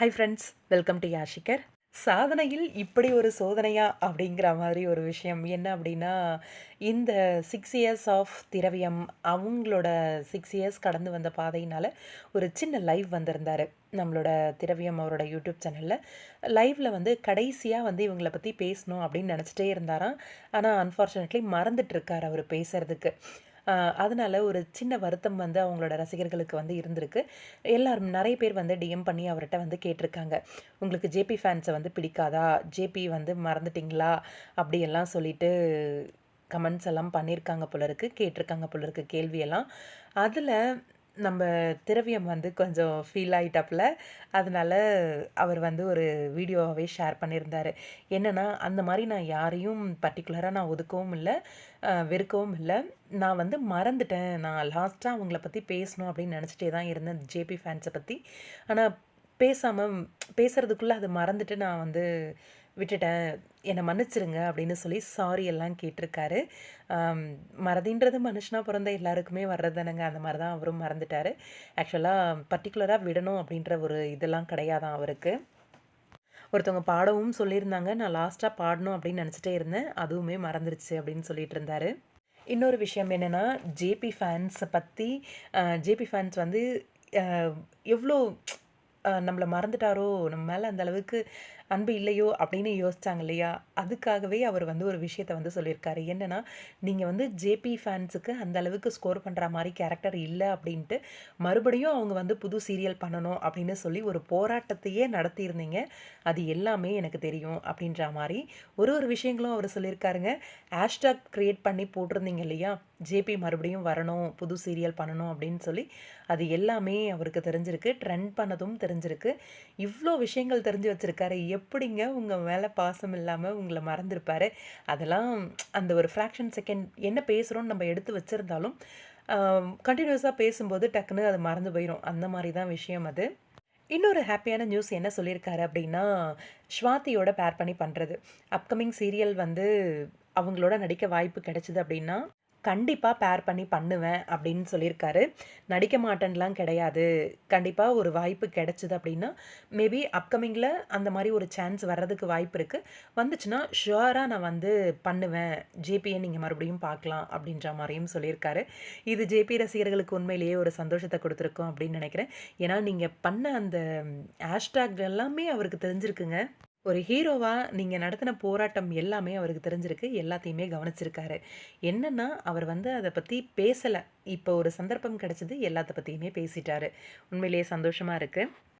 High friends welcome to யாஷிகர் சாதனையில் இப்படி ஒரு சோதனையா அப்படிங்கிற மாதிரி ஒரு விஷயம். என்ன அப்படின்னா இந்த சிக்ஸ் இயர்ஸ் ஆஃப் திரவியம் அவங்களோட சிக்ஸ் இயர்ஸ் கடந்து வந்த பாதையினால் ஒரு சின்ன லைவ் வந்திருந்தார். நம்மளோட திரவியம் அவரோட யூடியூப் சேனலில். லைவில் வந்து கடைசியாக வந்து இவங்களை பற்றி பேசணும் அப்படின்னு நினச்சிட்டே இருந்தாராம். ஆனால் அன்ஃபார்ச்சுனேட்லி மறந்துட்டுருக்கார் அவர் பேசுகிறதுக்கு அதனால் ஒரு சின்ன வருத்தம் வந்து அவங்களோட ரசிகர்களுக்கு வந்து இருந்திருக்கு. எல்லாரும் நிறைய பேர் வந்து டிஎம் பண்ணி அவர்கிட்ட வந்து கேட்டிருக்காங்க. உங்களுக்கு ஜேபி ஃபேன்ஸை வந்து பிடிக்காதா? ஜேபி வந்து மறந்துட்டிங்களா? அப்படியெல்லாம் சொல்லிட்டு கமெண்ட்ஸ் எல்லாம் பண்ணியிருக்காங்க போல இருக்குது கேட்டிருக்காங்க போல இருக்குது கேள்வியெல்லாம். அதில் நம்ம திரவியம் வந்து கொஞ்சம் ஃபீல் ஆகிட்டாப்புல அதனால் அவர் வந்து ஒரு வீடியோவாகவே ஷேர் பண்ணியிருந்தார். என்னென்னா அந்த மாதிரி நான் யாரையும் பர்டிகுலராக நான் ஒதுக்கவும் இல்லை வெறுக்கவும் இல்லை. நான் வந்து மறந்துட்டேன். நான் லாஸ்ட்டாக அவங்கள பற்றி பேசணும் அப்படின்னு நினச்சிட்டே தான் இருந்தேன் ஜேபி ஃபேன்ஸை பற்றி ஆனால் பேசாமல் பேசுகிறதுக்குள்ளே அதை மறந்துட்டு நான் வந்து விட்டுட்டேன். என்னை மன்னிச்சிருங்க அப்படின்னு சொல்லி சாரி எல்லாம் கேட்டிருக்காரு. மறதின்றது மனுஷனாக பிறந்த எல்லாருக்குமே வர்றதுதானங்க. அந்த மாதிரி தான் அவரும் மறந்துட்டார். ஆக்சுவலாக பர்டிகுலராக விடணும் அப்படின்ற ஒரு இதெல்லாம் கிடையாதான் அவருக்கு. ஒருத்தவங்க பாடவும் சொல்லியிருந்தாங்க. நான் லாஸ்ட்டாக பாடணும் அப்படின்னு நினச்சிட்டே இருந்தேன். அதுவுமே மறந்துருச்சு அப்படின்னு சொல்லிட்டு இருந்தார். இன்னொரு விஷயம் என்னென்னா ஜேபி ஃபேன்ஸை பற்றி ஜேபி ஃபேன்ஸ் வந்து எவ்வளோ நம்மளை மறந்துட்டாரோ? நம்ம மேலே அந்த அளவுக்கு அன்பு இல்லையோ? அப்படின்னு யோசிச்சாங்க இல்லையா? அதுக்காகவே அவர் வந்து ஒரு விஷயத்த வந்து சொல்லியிருக்காரு. என்னென்னா நீங்கள் வந்து ஜேபி ஃபேன்ஸுக்கு அந்த அளவுக்கு ஸ்கோர் பண்ணுற மாதிரி கேரக்டர் இல்லை அப்படின்ட்டு மறுபடியும் அவங்க வந்து புது சீரியல் பண்ணணும் அப்படின்னு சொல்லி ஒரு போராட்டத்தையே நடத்தியிருந்தீங்க. அது எல்லாமே எனக்கு தெரியும் அப்படின்ற மாதிரி ஒரு ஒரு விஷயங்களும் அவர் சொல்லியிருக்காருங்க. ஹேஷ்டாக் க்ரியேட் பண்ணி போட்டிருந்தீங்க இல்லையா? ஜேபி மறுபடியும் வரணும் புது சீரியல் பண்ணணும் அப்படின்னு சொல்லி. அது எல்லாமே அவருக்கு தெரிஞ்சிருக்கு. ட்ரெண்ட் பண்ணதும் தெரிஞ்சிருக்கு. இவ்வளோ விஷயங்கள் தெரிஞ்சு வச்சுருக்காரு. எப்படிங்க உங்கள் மேலே பாசம் இல்லாமல் உங்களை மறந்துருப்பார்? அதெல்லாம் அந்த ஒரு ஃப்ராக்ஷன் செகண்ட் என்ன பேசுகிறோன்னு நம்ம எடுத்து வச்சுருந்தாலும் கண்டினியூஸாக பேசும்போது டக்குன்னு அது மறந்து போயிடும் அந்த மாதிரி தான் விஷயம் அது. இன்னொரு ஹாப்பியான நியூஸ் என்ன சொல்லியிருக்காரு அப்படின்னா ஸ்வாதியோட பேர் பண்ணி பண்ணுறது அப்கமிங் சீரியல் வந்து அவங்களோட நடிக்க வாய்ப்பு கிடைச்சிது அப்படின்னா கண்டிப்பாக பேர் பண்ணி பண்ணுவேன் அப்படின்னு சொல்லியிருக்காரு. நடிக்க மாட்டேன்லாம் கிடையாது. கண்டிப்பாக ஒரு வாய்ப்பு கிடைச்சிது அப்படின்னா மேபி அப்கமிங்கில் அந்த மாதிரி ஒரு சான்ஸ் வர்றதுக்கு வாய்ப்பு இருக்குது வந்துச்சுன்னா ஷுவராக நான் வந்து பண்ணுவேன். ஜேபியை நீங்கள் மறுபடியும் பார்க்கலாம் அப்படின்ற மாதிரியும் சொல்லியிருக்காரு. இது ஜேபி ரசிகர்களுக்கு உண்மையிலேயே ஒரு சந்தோஷத்தை கொடுத்துருக்கோம் அப்படின்னு நினைக்கிறேன். ஏன்னா நீங்கள் பண்ண அந்த ஹேஷ்டாக் எல்லாமே அவருக்கு தெரிஞ்சிருக்குங்க. ஒரு ஹீரோவாக நீங்கள் நடத்தின போராட்டம் எல்லாமே அவருக்கு தெரிஞ்சிருக்கு எல்லாத்தையுமே கவனிச்சிருக்காரு. என்னென்னா அவர் வந்து அதை பற்றி பேசலை. இப்போ ஒரு சந்தர்ப்பம் கிடச்சிது எல்லாத்த பற்றியுமே பேசிட்டாரு. உண்மையிலேயே சந்தோஷமாக இருக்குது